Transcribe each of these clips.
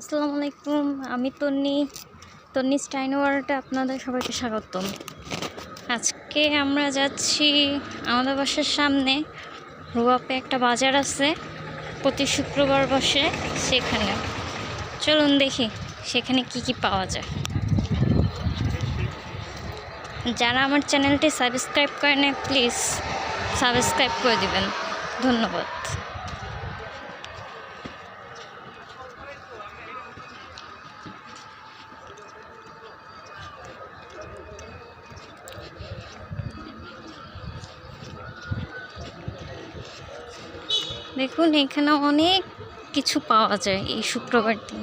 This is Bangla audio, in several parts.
আসসালামু আলাইকুম, আমি তন্নি। তন্নি স্টাইন ওয়ার্ল্ডে আপনাদের সবাইকে স্বাগতম। আজকে আমরা যাচ্ছি আমাদের বাসার সামনে। রুয়াপে একটা বাজার আছে, প্রতি শুক্রবার বসে সেখানে। চলুন দেখি, সেখানে কি কি পাওয়া যায়। যারা আমার চ্যানেলটি সাবস্ক্রাইব করে নেয় প্লিজ সাবস্ক্রাইব করে দিবেন। ধন্যবাদ। দেখুন এখানে অনেক কিছু পাওয়া যায় এই শুক্রবার দিন।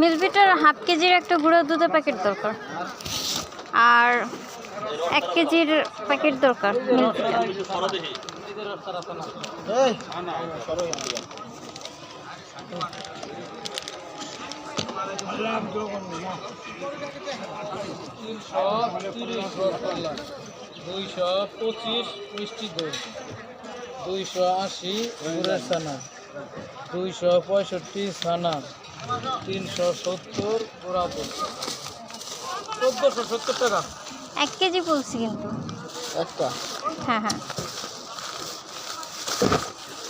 মিলবিটার হাফ কেজির একটা গুঁড়ো দুধের প্যাকেট দরকার। আর এক কেজির প্যাকেট দরকার মিল্কভিটার পঁচিশ মিষ্টি দই। দুইশো আশি গুড়ের ছানা দুইশো পঁয়ষট্টি ছানা তিনশো সত্তর গোড়া দুধ চোদ্দোশো সত্তর টাকা। এক কেজি বলছি কিন্তু। একটা? হ্যাঁ হ্যাঁ।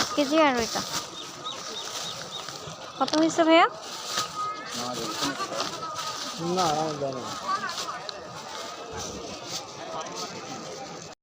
এক কেজি আর ওইটা। কত হয়েছে ভাইয়া? না আমার জানি না।